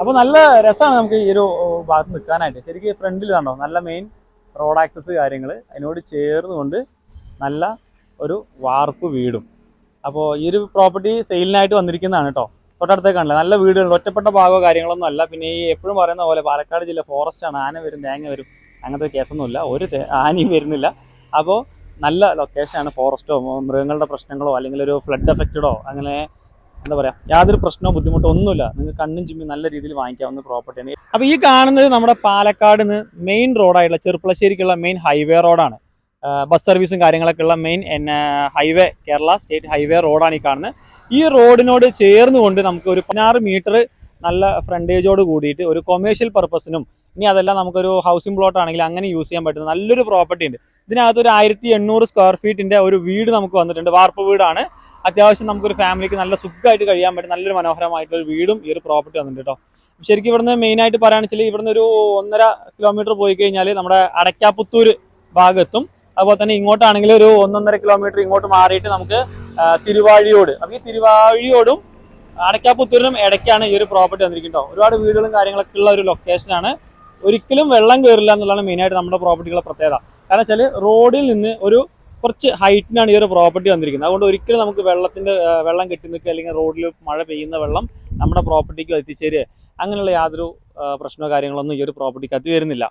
അപ്പോൾ നല്ല രസമാണ് നമുക്ക് ഈ ഒരു ഭാഗത്ത് നിൽക്കാനായിട്ട്. ശരിക്കും ഫ്രണ്ടിൽ കണ്ടോ നല്ല മെയിൻ റോഡ് ആക്സസ് കാര്യങ്ങൾ അതിനോട് ചേർന്നുകൊണ്ട് നല്ല ഒരു വാർപ്പ് വീടും. അപ്പോൾ ഈ ഒരു പ്രോപ്പർട്ടി സെയിലിനായിട്ട് വന്നിരിക്കുന്നതാണ് കേട്ടോ തൊട്ടടുത്തേ കാണില്ല നല്ല വീടുകൾ ഒറ്റപ്പെട്ട ഭാഗമോ കാര്യങ്ങളൊന്നും അല്ല. പിന്നെ ഈ എപ്പോഴും പറയുന്ന പോലെ പാലക്കാട് ജില്ല ഫോറസ്റ്റ് ആണ്. ആന വരും തേങ്ങ വരും. അങ്ങനത്തെ കേസൊന്നുമില്ല. ഒരു ആനയും വരുന്നില്ല. അപ്പോൾ നല്ല ലൊക്കേഷനാണ് ഫോറസ്റ്റോ മൃഗങ്ങളുടെ പ്രശ്നങ്ങളോ അല്ലെങ്കിൽ ഒരു ഫ്ലഡ് എഫക്റ്റഡോ അങ്ങനെ എന്താ പറയാ യാതൊരു പ്രശ്നവും ബുദ്ധിമുട്ടോ ഒന്നുമില്ല. നിങ്ങൾക്ക് കണ്ണും ചിമ്മി നല്ല രീതിയിൽ വാങ്ങിക്കാവുന്ന പ്രോപ്പർട്ടിയാണ് അപ്പോൾ ഈ കാണുന്നത് നമ്മുടെ പാലക്കാട് നിന്ന് മെയിൻ റോഡായിട്ടുള്ള ചെറുപ്പളശ്ശേരിക്കുള്ള മെയിൻ ഹൈവേ റോഡാണ് ബസ് സർവീസും കാര്യങ്ങളൊക്കെ ഉള്ള main highway Kerala state highway റോഡാണ് ഈ കാണുന്നത്. ഈ റോഡിനോട് ചേർന്നുകൊണ്ട് നമുക്ക് ഒരു പതിനാറ് മീറ്റർ നല്ല ഫ്രണ്ടേജോട് കൂടിയിട്ട് ഒരു കൊമേഴ്ഷ്യൽ പർപ്പസിനും ഇനി അതെല്ലാം നമുക്കൊരു ഹൗസിംഗ് പ്ലോട്ട് ആണെങ്കിൽ അങ്ങനെ യൂസ് ചെയ്യാൻ പറ്റുന്ന നല്ലൊരു പ്രോപ്പർട്ടി ഉണ്ട്. ഇതിനകത്ത് ഒരു ആയിരത്തി എണ്ണൂറ് സ്ക്വയർ ഫീറ്റിന്റെ ഒരു വീട് നമുക്ക് വന്നിട്ടുണ്ട്. വാർപ്പ് വീടാണ്. അത്യാവശ്യം നമുക്കൊരു ഫാമിലിക്ക് നല്ല സുഖമായിട്ട് കഴിയാൻ പറ്റും നല്ലൊരു മനോഹരമായിട്ടുള്ള വീടും ഈ ഒരു പ്രോപ്പർട്ടി വന്നിട്ടുണ്ട് കേട്ടോ ശരിക്കും ഇവിടുന്ന് മെയിൻ ആയിട്ട് പറയുകയാണെന്ന് വെച്ചാൽ ഇവിടുന്ന് ഒരു ഒന്നര കിലോമീറ്റർ പോയി കഴിഞ്ഞാൽ നമ്മുടെ അടയ്ക്കാപ്പുത്തൂര് ഭാഗത്തും അതുപോലെ തന്നെ ഇങ്ങോട്ടാണെങ്കിൽ ഒരു ഒന്നൊന്നര കിലോമീറ്റർ ഇങ്ങോട്ട് മാറിയിട്ട് നമുക്ക് തിരുവാഴിയോട് അപ്പം ഈ തിരുവാഴിയോടും അടയ്ക്കാപ്പുത്തൂരിനും ഇടയ്ക്കാണ് ഈ ഒരു പ്രോപ്പർട്ടി വന്നിരിക്കുന്നത് കേട്ടോ ഒരുപാട് വീടുകളും കാര്യങ്ങളൊക്കെ ഉള്ള ഒരു ലൊക്കേഷനാണ് ഒരിക്കലും വെള്ളം കയറില്ല എന്നുള്ളതാണ് മെയിനായിട്ട് നമ്മുടെ പ്രോപ്പർട്ടികളുടെ പ്രത്യേകത. കാരണം വെച്ചാൽ റോഡിൽ നിന്ന് ഒരു കുറച്ച് ഹൈറ്റിനാണ് ഈ ഒരു പ്രോപ്പർട്ടി വന്നിരിക്കുന്നത്. അതുകൊണ്ട് ഒരിക്കലും നമുക്ക് വെള്ളത്തിന്റെ ആ, വെള്ളം കെട്ടി നിൽക്കുക അല്ലെങ്കിൽ റോഡിൽ മഴ പെയ്യുന്ന വെള്ളം നമ്മുടെ പ്രോപ്പർട്ടിക്ക് എത്തിച്ചേരുക. അങ്ങനെയുള്ള യാതൊരു പ്രശ്നമോ കാര്യങ്ങളൊന്നും ഈ ഒരു പ്രോപ്പർട്ടിക്കകത്ത് വരുന്നില്ല.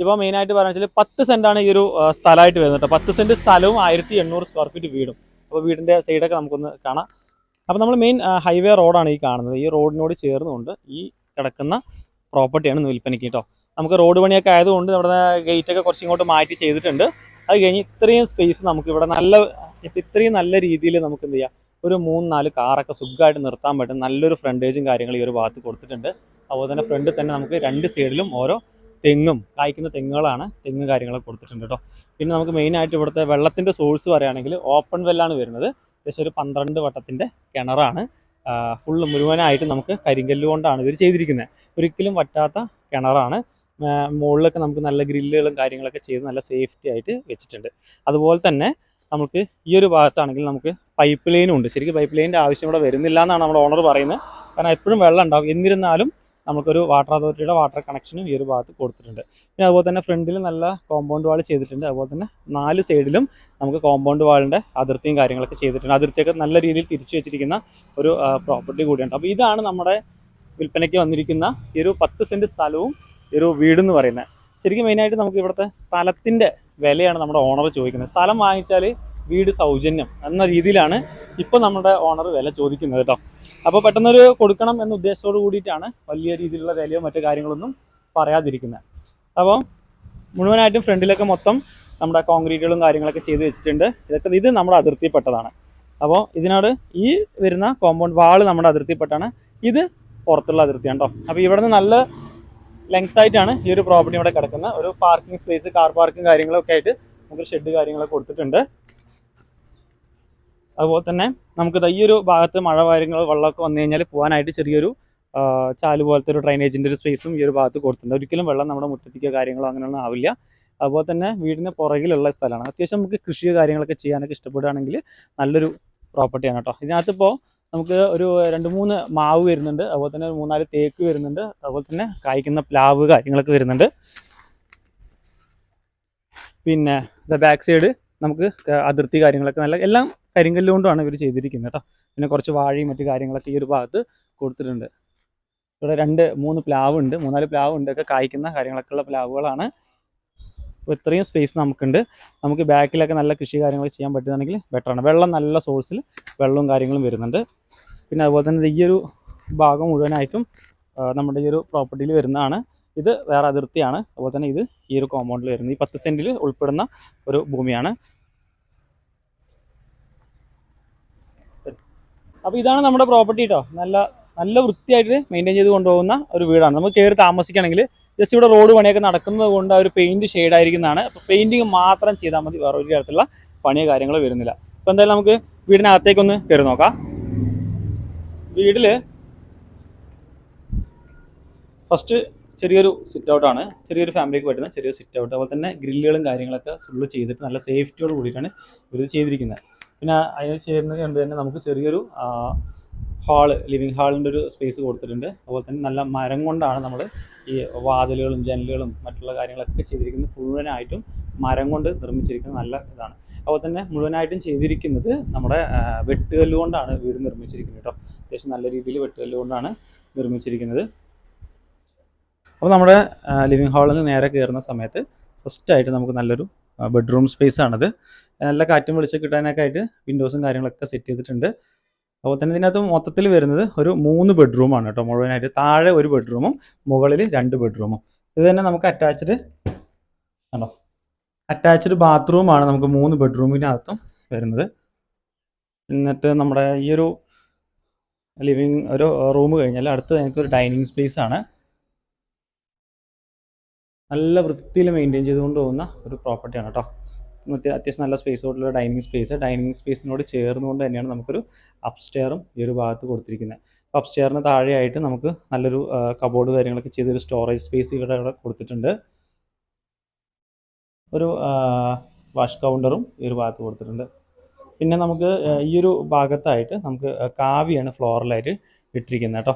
ഇപ്പോൾ മെയിനായിട്ട് പറയുക വെച്ചാൽ പത്ത് സെന്റാണ് ഈ ഒരു സ്ഥലമായിട്ട് വരുന്നത് കേട്ടോ. പത്ത് സെന്റ് സ്ഥലവും ആയിരത്തി എണ്ണൂറ് സ്ക്വയർ ഫീറ്റ് വീടും. അപ്പോൾ വീടിന്റെ സൈഡൊക്കെ നമുക്കൊന്ന് കാണാം. അപ്പോൾ നമ്മൾ മെയിൻ ഹൈവേ റോഡാണ് ഈ കാണുന്നത്. ഈ റോഡിനോട് ചേർന്നുകൊണ്ട് ഈ കിടക്കുന്ന പ്രോപ്പർട്ടിയാണ് വിൽപ്പനയ്ക്ക് കേട്ടോ. നമുക്ക് റോഡ് പണിയൊക്കെ ആയതുകൊണ്ട് നമ്മുടെ ഗേറ്റൊക്കെ കുറച്ച് ഇങ്ങോട്ട് മാറ്റി ചെയ്തിട്ടുണ്ട്. അത് കഴിഞ്ഞ് ഇത്രയും സ്പേസ് നമുക്ക് ഇവിടെ നല്ല ഇത്രയും നല്ല രീതിയിൽ നമുക്ക് എന്ത് ചെയ്യാം? ഒരു മൂന്ന് നാല് കാറൊക്കെ സുഖമായിട്ട് നിർത്താൻ പറ്റും. നല്ലൊരു ഫ്രണ്ടേജും കാര്യങ്ങളും ഈ ഒരു ഭാഗത്ത് കൊടുത്തിട്ടുണ്ട്. അതുപോലെ തന്നെ ഫ്രണ്ടിൽ തന്നെ നമുക്ക് രണ്ട് സൈഡിലും ഓരോ തെങ്ങും കായ്ക്കുന്ന തെങ്ങുകളാണ് തെങ്ങ് കാര്യങ്ങളൊക്കെ കൊടുത്തിട്ടുണ്ട് കേട്ടോ പിന്നെ നമുക്ക് മെയിനായിട്ട് ഇവിടുത്തെ വെള്ളത്തിന്റെ സോഴ്സ് പറയുകയാണെങ്കിൽ ഓപ്പൺ വെല്ലാണ് വരുന്നത്. ഏകദേശം ഒരു പന്ത്രണ്ട് വട്ടത്തിന്റെ കിണറാണ്. ഫുള്ള് മുഴുവനായിട്ട് നമുക്ക് കരിങ്കല്ലുകൊണ്ടാണ് ഇവർ ചെയ്തിരിക്കുന്നത്. ഒരിക്കലും വറ്റാത്ത കിണറാണ്. മുകളിലൊക്കെ നമുക്ക് നല്ല ഗ്രില്ലുകളും കാര്യങ്ങളൊക്കെ ചെയ്ത് നല്ല സേഫ്റ്റി ആയിട്ട് വെച്ചിട്ടുണ്ട്. അതുപോലെ തന്നെ നമുക്ക് ഈ ഒരു ഭാഗത്താണെങ്കിൽ നമുക്ക് പൈപ്പ് ലൈനും ഉണ്ട്. ശരിക്കും പൈപ്പ് ലൈനിന്റെ ആവശ്യം ഇവിടെ വരുന്നില്ല എന്നാണ് നമ്മുടെ ഓണർ പറയുന്നത്. കാരണം എപ്പോഴും വെള്ളം ഉണ്ടാവും. എന്നിരുന്നാലും നമുക്കൊരു വാട്ടർ അതോറിറ്റിയുടെ വാട്ടർ കണക്ഷനും ഈ ഒരു ഭാഗത്ത് കൊടുത്തിട്ടുണ്ട്. പിന്നെ അതുപോലെ തന്നെ ഫ്രണ്ടിൽ നല്ല കോമ്പൗണ്ട് വാൾ ചെയ്തിട്ടുണ്ട്. അതുപോലെ തന്നെ നാല് സൈഡിലും നമുക്ക് കോമ്പൗണ്ട് വാളിന്റെ അതിർത്തിയും കാര്യങ്ങളൊക്കെ ചെയ്തിട്ടുണ്ട്. അതിർത്തിയൊക്കെ നല്ല രീതിയിൽ തിരിച്ചു വെച്ചിരിക്കുന്ന ഒരു പ്രോപ്പർട്ടി കൂടിയുണ്ട്. അപ്പോൾ ഇതാണ് നമ്മുടെ വിൽപ്പനയ്ക്ക് വന്നിരിക്കുന്ന ഈ ഒരു പത്ത് സെന്റ് സ്ഥലവും ഈ വീട് എന്ന് പറയുന്നത് ശരിക്കും മെയിനായിട്ട് നമുക്ക് ഇവിടുത്തെ സ്ഥലത്തിന്റെ വിലയാണ് നമ്മുടെ ഓണർ ചോദിക്കുന്നത്. സ്ഥലം വാങ്ങിച്ചാൽ വീട് സൗജന്യം എന്ന രീതിയിലാണ് ഇപ്പോൾ നമ്മുടെ ഓണർ വില ചോദിക്കുന്നത് കേട്ടോ അപ്പോൾ പെട്ടെന്നൊരു കൊടുക്കണം എന്ന ഉദ്ദേശത്തോട് കൂടിയിട്ടാണ് വലിയ രീതിയിലുള്ള വിലയോ മറ്റു കാര്യങ്ങളൊന്നും പറയാതിരിക്കുന്നത് അപ്പോൾ മുഴുവനായിട്ടും ഫ്രണ്ടിലൊക്കെ മൊത്തം നമ്മുടെ കോൺക്രീറ്റുകളും കാര്യങ്ങളൊക്കെ ചെയ്ത് വെച്ചിട്ടുണ്ട്. ഇതൊക്കെ ഇത് നമ്മുടെ അതിർത്തിപ്പെട്ടതാണ് അപ്പോൾ ഇതിനോട് ഈ വരുന്ന കോമ്പൗണ്ട് വാൾ നമ്മുടെ അതിർത്തിപ്പെട്ടാണ് ഇത് പുറത്തുള്ള അതിർത്തിയാണ് കേട്ടോ അപ്പോൾ ഇവിടെ നിന്ന് നല്ല ലെങ്ത് ആയിട്ടാണ് ഈ ഒരു പ്രോപ്പർട്ടി ഇവിടെ കിടക്കുന്നത്. ഒരു പാർക്കിംഗ് സ്പേസ് കാർ പാർക്കിംഗ് കാര്യങ്ങളൊക്കെ ആയിട്ട് നമുക്ക് ഷെഡ് കാര്യങ്ങളൊക്കെ കൊടുത്തിട്ടുണ്ട്. അതുപോലെ തന്നെ നമുക്ക് ഈ ഒരു ഭാഗത്ത് മഴ കാര്യങ്ങൾ വെള്ളമൊക്കെ വന്നു കഴിഞ്ഞാൽ പോകാനായിട്ട് ചെറിയൊരു ചാൽ പോലത്തെ ഒരു ഡ്രൈനേജിന്റെ ഒരു സ്പേസും ഈ ഒരു ഭാഗത്ത് കൊടുത്തിട്ടുണ്ട്. ഒരിക്കലും വെള്ളം നമ്മുടെ മുറ്റത്തേക്കോ കാര്യങ്ങളോ അങ്ങനെയൊന്നും ആവില്ല. അതുപോലെ തന്നെ വീടിന് പുറകിലുള്ള സ്ഥലമാണ്. അത്യാവശ്യം നമുക്ക് കൃഷിയോ കാര്യങ്ങളൊക്കെ ചെയ്യാനൊക്കെ ഇഷ്ടപ്പെടുകയാണെങ്കിൽ നല്ലൊരു പ്രോപ്പർട്ടിയാണ് കേട്ടോ. ഇതിനകത്ത് ഇപ്പോൾ നമുക്ക് ഒരു രണ്ട് മൂന്ന് മാവ് വരുന്നുണ്ട്. അതുപോലെ തന്നെ മൂന്നാൽ തേക്ക് വരുന്നുണ്ട്. അതുപോലെ തന്നെ കായ്ക്കുന്ന പ്ലാവ് കാര്യങ്ങളൊക്കെ വരുന്നുണ്ട്. പിന്നെ ദ ബാക്ക് സൈഡ് നമുക്ക് അതിർത്തി കാര്യങ്ങളൊക്കെ നല്ല എല്ലാം കരിങ്കല്ലുകൊണ്ടാണ് ഇവർ ചെയ്തിരിക്കുന്നത് കേട്ടോ. പിന്നെ കുറച്ച് വാഴയും മറ്റു കാര്യങ്ങളൊക്കെ ഈ ഒരു ഭാഗത്ത് കൊടുത്തിട്ടുണ്ട്. ഇവിടെ രണ്ട് മൂന്ന് പ്ലാവ് ഉണ്ട് മൂന്നാൽ പ്ലാവ് ഉണ്ട് ഒക്കെ കായ്ക്കുന്ന കാര്യങ്ങളൊക്കെ ഉള്ള പ്ലാവുകളാണ്. അപ്പോൾ ഇത്രയും സ്പേസ് നമുക്കുണ്ട്. നമുക്ക് ബാക്കിലൊക്കെ നല്ല കൃഷി കാര്യങ്ങൾ ചെയ്യാൻ പറ്റുകയാണെങ്കിൽ ബെറ്ററാണ് വെള്ളം നല്ല സോഴ്സിൽ വെള്ളവും കാര്യങ്ങളും വരുന്നുണ്ട്. പിന്നെ അതുപോലെ തന്നെ ഈ ഒരു ഭാഗം മുഴുവനായിട്ടും നമ്മുടെ ഈ ഒരു പ്രോപ്പർട്ടിയിൽ വരുന്നതാണ്. ഇത് വേറെ അതിർത്തിയാണ്. അതുപോലെ തന്നെ ഇത് ഈ ഒരു കോമ്പൗണ്ടിൽ വരുന്നത്. ഈ പത്ത് സെന്റിൽ ഉൾപ്പെടുന്ന ഒരു ഭൂമിയാണ്. അപ്പോൾ ഇതാണ് നമ്മുടെ പ്രോപ്പർട്ടി കേട്ടോ നല്ല നല്ല വൃത്തിയായിട്ട് മെയിന്റെയിൻ ചെയ്ത് കൊണ്ടുപോകുന്ന ഒരു വീടാണ്. നമുക്ക് കയറി താമസിക്കുകയാണെങ്കിൽ ജസ്റ്റ് ഇവിടെ റോഡ് പണിയൊക്കെ നടക്കുന്നത് കൊണ്ട് ആ ഒരു പെയിന്റ് ഷെയ്ഡ് ആയിരിക്കുന്നതാണ്. അപ്പോൾ പെയിന്റിങ് മാത്രം ചെയ്താൽ മതി. വേറെ ഒരു തരത്തിലുള്ള പണിയോ കാര്യങ്ങളോ വരുന്നില്ല. അപ്പോൾ എന്തായാലും നമുക്ക് വീടിനകത്തേക്കൊന്ന് കയറി നോക്കാം. വീട്ടിൽ ഫസ്റ്റ് ചെറിയൊരു സിറ്റ് ഔട്ടാണ് ചെറിയൊരു ഫാമിലിക്ക് പറ്റുന്ന ചെറിയൊരു സിറ്റ് ഔട്ട് അതുപോലെ തന്നെ ഗ്രില്ലുകളും കാര്യങ്ങളൊക്കെ ഫുള്ള് ചെയ്തിട്ട് നല്ല സേഫ്റ്റിയോട് കൂടിയിട്ടാണ് ഇവർ ചെയ്തിരിക്കുന്നത്. പിന്നെ അതിന് ചേരുന്നത് കൊണ്ട് തന്നെ നമുക്ക് ചെറിയൊരു ഹാൾ ലിവിങ് ഹാളിന്റെ ഒരു സ്പേസ് കൊടുത്തിട്ടുണ്ട്. അതുപോലെ തന്നെ നല്ല മരം കൊണ്ടാണ് നമ്മൾ ഈ വാതിലുകളും ജനലുകളും മറ്റുള്ള കാര്യങ്ങളൊക്കെ ചെയ്തിരിക്കുന്നത് മുഴുവനായിട്ടും മരം കൊണ്ട് നിർമ്മിച്ചിരിക്കുന്നത് നല്ല ഇതാണ്. അതുപോലെ തന്നെ മുഴുവനായിട്ടും ചെയ്തിരിക്കുന്നത് നമ്മുടെ വെട്ടുകല്ലുകൊണ്ടാണ് വെട്ടുകല്ല് കൊണ്ടാണ് വീട് നിർമ്മിച്ചിരിക്കുന്നത് കേട്ടോ. അത്യാവശ്യം നല്ല രീതിയിൽ വെട്ടുകല്ല് കൊണ്ടാണ് നിർമ്മിച്ചിരിക്കുന്നത്. അപ്പോൾ നമ്മുടെ ലിവിങ് ഹാളിൽ നിന്ന് നേരെ കയറുന്ന സമയത്ത് ഫസ്റ്റായിട്ട് നമുക്ക് നല്ലൊരു ബെഡ്റൂം സ്പേസ് ആണത്. നല്ല കാറ്റും വെളിച്ചം കിട്ടാനൊക്കെ ആയിട്ട് വിൻഡോസും കാര്യങ്ങളൊക്കെ സെറ്റ് ചെയ്തിട്ടുണ്ട്. അതുപോലെ തന്നെ ഇതിനകത്ത് മൊത്തത്തിൽ വരുന്നത് ഒരു മൂന്ന് ബെഡ്റൂമാണ് കേട്ടോ മുഴുവനായിട്ട്. താഴെ ഒരു ബെഡ്റൂമും മുകളിൽ രണ്ട് ബെഡ്റൂമും ഇത് തന്നെ നമുക്ക് അറ്റാച്ച്ഡ് ആണോ അറ്റാച്ച്ഡ് ബാത്റൂമാണ് നമുക്ക് മൂന്ന് ബെഡ്റൂമിനകത്തും വരുന്നത്. എന്നിട്ട് നമ്മുടെ ഈ ഒരു ലിവിങ് ഒരു റൂം കഴിഞ്ഞാൽ അടുത്ത് എനിക്ക് ഒരു ഡൈനിങ് സ്പേസ് ആണ്. നല്ല വൃത്തിയിൽ മെയിന്റെയിൻ ചെയ്തുകൊണ്ട് പോകുന്ന ഒരു പ്രോപ്പർട്ടിയാണ് കേട്ടോ. അത്യാവശ്യം നല്ല സ്പേസ് സ്പേസോടുള്ള ഡൈനിങ് സ്പേസ് ഡൈനിങ് സ്പേസിനോട് ചേർന്നുകൊണ്ട് തന്നെയാണ് നമുക്കൊരു അപ്സ്റ്റെയറും ഈ ഒരു ഭാഗത്ത് കൊടുത്തിരിക്കുന്നത്. അപ്പോൾ അപ്സ്റ്റെയറിന് താഴെയായിട്ട് നമുക്ക് നല്ലൊരു കബോർഡ് കാര്യങ്ങളൊക്കെ ചെയ്തൊരു സ്റ്റോറേജ് സ്പേസ് ഇവിടെ ഇവിടെ കൊടുത്തിട്ടുണ്ട്. ഒരു വാഷ് കൗണ്ടറും ഈ ഒരു ഭാഗത്ത് കൊടുത്തിട്ടുണ്ട്. പിന്നെ നമുക്ക് ഈ ഒരു ഭാഗത്തായിട്ട് നമുക്ക് കാവിയാണ് ഫ്ലോറിലായിട്ട് ഇട്ടിരിക്കുന്നത് കേട്ടോ.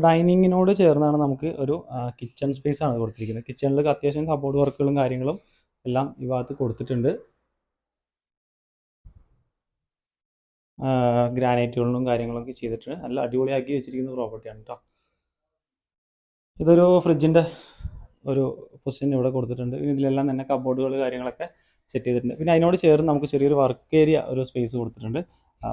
അപ്പോൾ ഡൈനിങ്ങിനോട് ചേർന്നാണ് നമുക്ക് ഒരു കിച്ചൺ സ്പേസ് ആണ് കൊടുത്തിരിക്കുന്നത്. കിച്ചണിൽ അത്യാവശ്യം കബോർഡ് വർക്കുകളും കാര്യങ്ങളും എല്ലാം ഈ ഭാഗത്ത് കൊടുത്തിട്ടുണ്ട്. ഗ്രാനൈറ്റുകളിലും കാര്യങ്ങളൊക്കെ ചെയ്തിട്ട് നല്ല അടിപൊളിയാക്കി വെച്ചിരിക്കുന്ന പ്രോപ്പർട്ടിയാണ് കേട്ടോ ഇതൊരു ഫ്രിഡ്ജിന്റെ ഒരു പൊസിഷൻ ഇവിടെ കൊടുത്തിട്ടുണ്ട്. ഇതിലെല്ലാം തന്നെ കബോർഡുകൾ കാര്യങ്ങളൊക്കെ സെറ്റ് ചെയ്തിട്ടുണ്ട്. പിന്നെ അതിനോട് ചേർന്ന് നമുക്ക് ചെറിയൊരു വർക്ക് ഏരിയ ഒരു സ്പേസ് കൊടുത്തിട്ടുണ്ട്.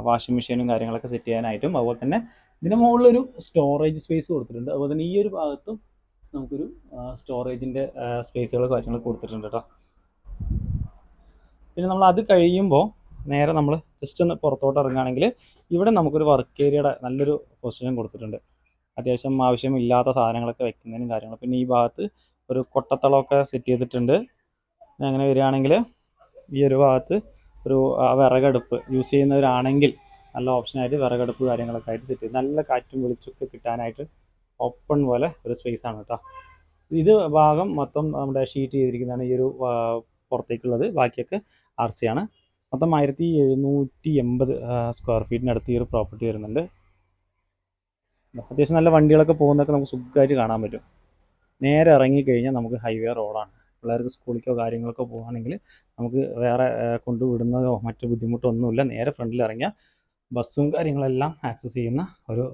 വാഷിംഗ് മെഷീനും കാര്യങ്ങളൊക്കെ സെറ്റ് ചെയ്യാനായിട്ടും അതുപോലെ തന്നെ ഇതിന് മുകളിലൊരു സ്റ്റോറേജ് സ്പേസ് കൊടുത്തിട്ടുണ്ട്. അതുപോലെ തന്നെ ഈ ഒരു ഭാഗത്തും നമുക്കൊരു സ്റ്റോറേജിന്റെ സ്പേസുകൾ കാര്യങ്ങൾ കൊടുത്തിട്ടുണ്ട് കേട്ടോ പിന്നെ നമ്മൾ അത് കഴിയുമ്പോൾ നേരെ നമ്മൾ ജസ്റ്റ് ഒന്ന് പുറത്തോട്ട് ഇറങ്ങുകയാണെങ്കിൽ ഇവിടെ നമുക്കൊരു വർക്ക് ഏരിയയുടെ നല്ലൊരു പൊസിഷൻ കൊടുത്തിട്ടുണ്ട്. അത്യാവശ്യം ആവശ്യമില്ലാത്ത സാധനങ്ങളൊക്കെ വെക്കുന്നതിനും കാര്യങ്ങളും. പിന്നെ ഈ ഭാഗത്ത് ഒരു കൊട്ടത്തളമൊക്കെ സെറ്റ് ചെയ്തിട്ടുണ്ട്. അങ്ങനെ വരികയാണെങ്കിൽ ഈ ഒരു ഭാഗത്ത് ഒരു വിറകടുപ്പ് യൂസ് ചെയ്യുന്നവരാണെങ്കിൽ നല്ല ഓപ്ഷനായിട്ട് വിറകടുപ്പ് കാര്യങ്ങളൊക്കെ ആയിട്ട് സെറ്റ് ചെയ്ത് നല്ല കാറ്റും വെളിച്ചൊക്കെ കിട്ടാനായിട്ട് ഓപ്പൺ പോലെ ഒരു സ്പേസ് ആണ് കേട്ടോ ഇത് ഭാഗം മൊത്തം നമ്മുടെ ഷീറ്റ് ചെയ്തിരിക്കുന്നതാണ് ഈ ഒരു പുറത്തേക്കുള്ളത്. ബാക്കിയൊക്കെ ആർ സി ആണ്. മൊത്തം ആയിരത്തി എഴുന്നൂറ്റി എൺപത് സ്ക്വയർ ഫീറ്റിനടുത്ത് ഈ ഒരു പ്രോപ്പർട്ടി വരുന്നുണ്ട്. അത്യാവശ്യം നല്ല വണ്ടികളൊക്കെ പോകുന്നതൊക്കെ നമുക്ക് സുഖമായിട്ട് കാണാൻ പറ്റും. നേരെ ഇറങ്ങിക്കഴിഞ്ഞാൽ നമുക്ക് ഹൈവേ റോഡാണ് പിള്ളേർക്ക് സ്കൂളിലേക്കോ കാര്യങ്ങൾക്കോ പോകുകയാണെങ്കിൽ നമുക്ക് വേറെ കൊണ്ടുവിടുന്നതോ മറ്റു ബുദ്ധിമുട്ടോ ഒന്നുമില്ല നേരെ ഫ്രണ്ടിൽ ഇറങ്ങിയ ബസ്സും കാര്യങ്ങളെല്ലാം ആക്സസ് ചെയ്യുന്ന ഒരു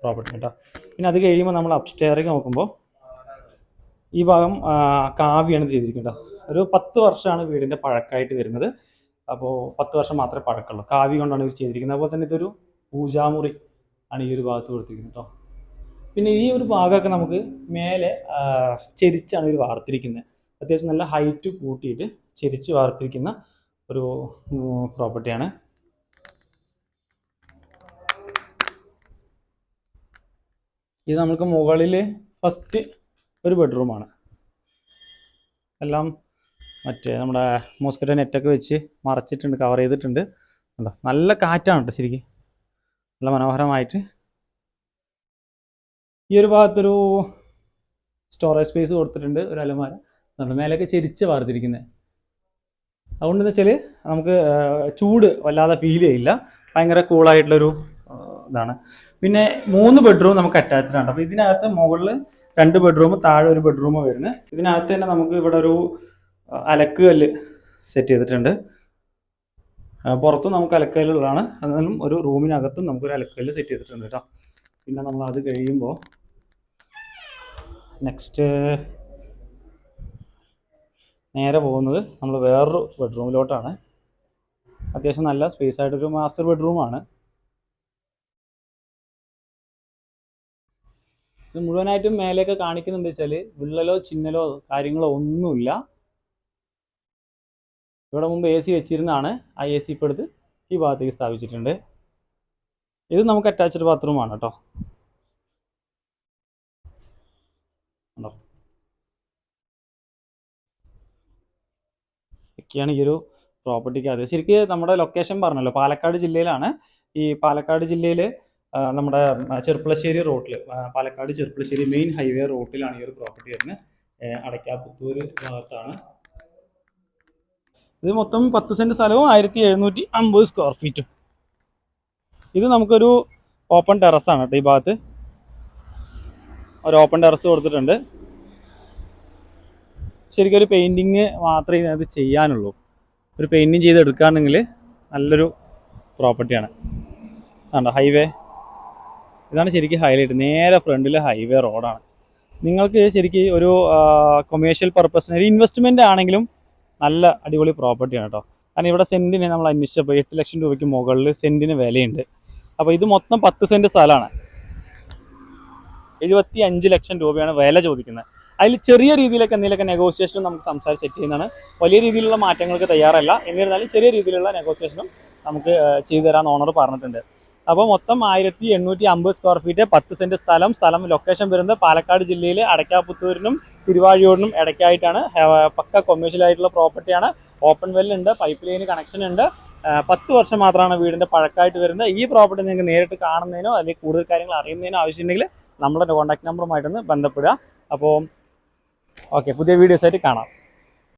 പ്രോപ്പർട്ടി കേട്ടോ പിന്നെ അത് കഴിയുമ്പോൾ നമ്മൾ അപ്സ്റ്റെയറിൽ നോക്കുമ്പോൾ ഈ ഭാഗം കാവ്യാണ് ചെയ്തിരിക്കുന്നത് ഒരു പത്ത് വർഷമാണ് വീടിന്റെ പഴക്കമായിട്ട് വരുന്നത്. അപ്പോൾ പത്ത് വർഷം മാത്രമേ പഴക്കമുള്ളൂ. കാവ്യ കൊണ്ടാണ് ഇവർ ചെയ്തിരിക്കുന്നത്. അതുപോലെ തന്നെ ഇതൊരു പൂജാമുറി ആണ് ഈ ഒരു ഭാഗത്ത് കൊടുത്തിരിക്കുന്നത് കേട്ടോ പിന്നെ ഈ ഒരു ഭാഗമൊക്കെ നമുക്ക് മേലെ ചെരിച്ചാണ് ഇവർ വാർത്തിരിക്കുന്നത്. അത്യാവശ്യം നല്ല ഹൈറ്റ് കൂട്ടിയിട്ട് ചെരിച്ച് വാർത്തിരിക്കുന്ന ഒരു പ്രോപ്പർട്ടിയാണ് ഇത് നമുക്ക് മുകളിൽ ഫസ്റ്റ് ഒരു ബെഡ്റൂമാണ് എല്ലാം മറ്റേ നമ്മുടെ മോസ്കിറ്റോ നെറ്റൊക്കെ വെച്ച് മറച്ചിട്ടുണ്ട് കവർ ചെയ്തിട്ടുണ്ട്. നല്ല കാറ്റാണ് കേട്ടോ ശരിക്കും. നല്ല മനോഹരമായിട്ട് ഈ ഒരു ഭാഗത്തൊരു സ്റ്റോറേജ് സ്പേസ് കൊടുത്തിട്ടുണ്ട് ഒരു അലമാര. നമ്മുടെ മേലൊക്കെ ചെരിച്ച് വാർത്തിരിക്കുന്നത് അതുകൊണ്ടെന്ന് വെച്ചാൽ നമുക്ക് ചൂട് വല്ലാതെ ഫീൽ ചെയ്യില്ല. ഭയങ്കര കൂളായിട്ടുള്ളൊരു ഇതാണ്. പിന്നെ മൂന്ന് ബെഡ്റൂം നമുക്ക് അറ്റാച്ച്ഡ് ആണ്. അപ്പോൾ ഇതിനകത്ത് മുകളിൽ രണ്ട് ബെഡ്റൂം താഴെ ഒരു ബെഡ്റൂം വരുന്നത് ഇതിനകത്ത് തന്നെ നമുക്ക് ഇവിടെ ഒരു അലക്ക് കല്ല് സെറ്റ് ചെയ്തിട്ടുണ്ട്. പുറത്തും നമുക്ക് അലക്കല്ലുള്ളതാണ് എന്നാലും ഒരു റൂമിനകത്തും നമുക്കൊരു അലക്കല്ല് സെറ്റ് ചെയ്തിട്ടുണ്ട് കേട്ടോ. പിന്നെ നമ്മൾ അത് കഴിയുമ്പോൾ നെക്സ്റ്റ് നേരെ പോകുന്നത് നമ്മൾ വേറൊരു ബെഡ്റൂമിലോട്ടാണ് അത്യാവശ്യം നല്ല സ്പേസ് ആയിട്ടൊരു മാസ്റ്റർ ബെഡ്റൂമാണ് ഇത് മുഴുവനായിട്ടും മേലെയൊക്കെ കാണിക്കുന്നുണ്ട് വെച്ചാൽ വിള്ളലോ ചിന്നലോ കാര്യങ്ങളോ ഒന്നുമില്ല. ഇവിടെ മുമ്പ് എ സി വെച്ചിരുന്നതാണ്. ആ എ സി ഇപ്പോൾ എടുത്ത് ഈ ഭാഗത്തേക്ക് സ്ഥാപിച്ചിട്ടുണ്ട്. ഇത് നമുക്ക് അറ്റാച്ച്ഡ് ബാത്റൂമാണ് കേട്ടോ ഉണ്ടോ? ഒക്കെയാണ് ഈ ഒരു പ്രോപ്പർട്ടിക്ക് അത് ശരിക്കും നമ്മുടെ ലൊക്കേഷൻ പറഞ്ഞല്ലോ. പാലക്കാട് ജില്ലയിലാണ്. ഈ പാലക്കാട് ജില്ലയിൽ നമ്മുടെ ചെർപ്പളശ്ശേരി റോട്ടിൽ പാലക്കാട് ചെർപ്പളശ്ശേരി മെയിൻ ഹൈവേ റോട്ടിലാണ് ഈ ഒരു പ്രോപ്പർട്ടി വരുന്നത്. അടയ്ക്കാപുത്തൂർ ഭാഗത്താണ്. ഇത് മൊത്തം പത്ത് സെന്റ് സ്ഥലവും ആയിരത്തി എഴുന്നൂറ്റി അമ്പത് സ്ക്വയർ ഫീറ്റും ഇത് നമുക്കൊരു ഓപ്പൺ ടെറസാണ് കേട്ടോ ഈ ഭാഗത്ത്. ഒരു ഓപ്പൺ ടെറസ് കൊടുത്തിട്ടുണ്ട്. ശരിക്കും ഒരു പെയിന്റിങ് മാത്രമേ ഇതിനകത്ത് ചെയ്യാനുള്ളൂ. ഒരു പെയിന്റിങ് ചെയ്തെടുക്കുകയാണെങ്കിൽ നല്ലൊരു പ്രോപ്പർട്ടിയാണ് കണ്ടോ? ഹൈവേ ഇതാണ് ശരിക്കും ഹൈലൈറ്റ് നേരെ ഫ്രണ്ടിൽ ഹൈവേ റോഡാണ് നിങ്ങൾക്ക് ശരിക്കും ഒരു കൊമേഴ്ഷ്യൽ പർപ്പസിന് ഒരു ഇൻവെസ്റ്റ്മെന്റ് ആണെങ്കിലും നല്ല അടിപൊളി പ്രോപ്പർട്ടിയാണ് കേട്ടോ. കാരണം ഇവിടെ സെന്റിന് നമ്മൾ അന്വേഷിച്ചപ്പോൾ എട്ട് ലക്ഷം രൂപയ്ക്ക് മുകളിൽ സെന്റിന് വിലയുണ്ട്. അപ്പോൾ ഇത് മൊത്തം പത്ത് സെന്റ് സ്ഥലമാണ്. എഴുപത്തി അഞ്ച് ലക്ഷം രൂപയാണ് വില ചോദിക്കുന്നത്. അതിൽ ചെറിയ രീതിയിലൊക്കെ എന്തെങ്കിലുമൊക്കെ നെഗോസിയേഷനും നമുക്ക് സംസാരം സെറ്റ് ചെയ്യുന്നതാണ്. വലിയ രീതിയിലുള്ള മാറ്റങ്ങൾക്ക് തയ്യാറല്ല. എന്നിരുന്നാലും ചെറിയ രീതിയിലുള്ള നെഗോസിയേഷനും നമുക്ക് ചെയ്തു തരാമെന്ന് ഓണർ പറഞ്ഞിട്ടുണ്ട്. അപ്പോൾ മൊത്തം ആയിരത്തി എണ്ണൂറ്റി അമ്പത് സ്ക്വയർ ഫീറ്റ് പത്ത് സെന്റ് സ്ഥലം സ്ഥലം ലൊക്കേഷൻ വരുന്നത് പാലക്കാട് ജില്ലയിൽ അടയ്ക്കാപുത്തൂരിനും തിരുവാഴിയൂരിനും ഇടയ്ക്കായിട്ടാണ്. പക്ക കൊമേഴ്ഷ്യൽ ആയിട്ടുള്ള പ്രോപ്പർട്ടിയാണ് ഓപ്പൺ വെല്ലുണ്ട് പൈപ്പ് ലൈന് കണക്ഷൻ ഉണ്ട്. പത്ത് വർഷം മാത്രമാണ് വീടിന്റെ പഴക്കമായിട്ട് വരുന്നത്. ഈ പ്രോപ്പർട്ടി നിങ്ങൾക്ക് നേരിട്ട് കാണുന്നതിനോ അല്ലെങ്കിൽ കൂടുതൽ കാര്യങ്ങൾ അറിയുന്നതിനോ ആവശ്യമുണ്ടെങ്കിൽ നമ്മളുടെ കോൺടാക്ട് നമ്പറുമായിട്ടൊന്ന് ബന്ധപ്പെടുക. അപ്പോൾ ഓക്കെ പുതിയ വീഡിയോസായിട്ട് കാണാം.